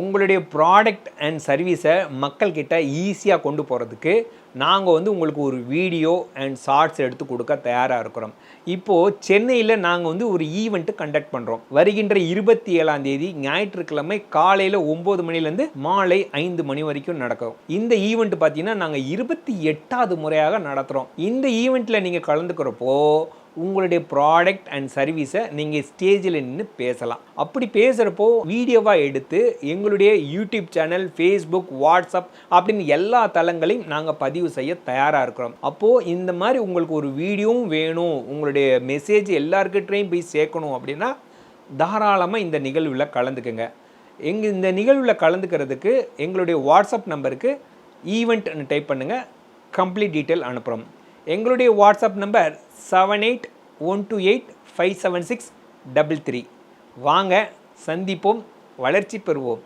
உங்களுடைய product and சர்வீஸை மக்கள்கிட்ட ஈஸியாக கொண்டு போகிறதுக்கு நாங்கள் வந்து உங்களுக்கு ஒரு வீடியோ அண்ட் ஷார்ட்ஸ் எடுத்து கொடுக்க தயாராக இருக்கிறோம். இப்போது சென்னையில் நாங்கள் வந்து ஒரு ஈவெண்ட்டு கண்டக்ட் பண்ணுறோம் வருகின்ற இருபத்தி ஏழாம் தேதி ஞாயிற்றுக்கிழமை காலையில் ஒம்பது மணிலேருந்து மாலை ஐந்து மணி வரைக்கும் நடக்கும். இந்த ஈவெண்ட் பார்த்தீங்கன்னா நாங்கள் இருபத்தி எட்டாவது முறையாக நடத்துகிறோம் இந்த ஈவெண்ட்டில் நீங்கள் கலந்துக்கிறப்போ உங்களுடைய ப்ராடக்ட் அண்ட் சர்வீஸை நீங்கள் ஸ்டேஜில் நின்று பேசலாம். அப்படி பேசுகிறப்போ வீடியோவாக எடுத்து எங்களுடைய யூடியூப் சேனல் ஃபேஸ்புக் வாட்ஸ்அப் அப்படின்னு எல்லா தளங்களையும் நாங்கள் பதிவு செய்ய தயாராக இருக்கிறோம். அப்போது இந்த மாதிரி உங்களுக்கு ஒரு வீடியோவும் வேணும். உங்களுடைய மெசேஜ் எல்லாருக்கிட்டையும் போய் சேர்க்கணும் அப்படின்னா தாராளமாக இந்த நிகழ்வில் கலந்துக்குங்க. எங்கள் இந்த நிகழ்வில் கலந்துக்கிறதுக்கு எங்களுடைய வாட்ஸ்அப் நம்பருக்கு ஈவெண்ட்னு டைப் பண்ணுங்கள் கம்ப்ளீட் டீட்டெயில் அனுப்புகிறோம் எங்களுடைய WhatsApp number seven eight one two eight five seven six double three வாங்க சந்திப்போம் வளர்ச்சி பெறுவோம்.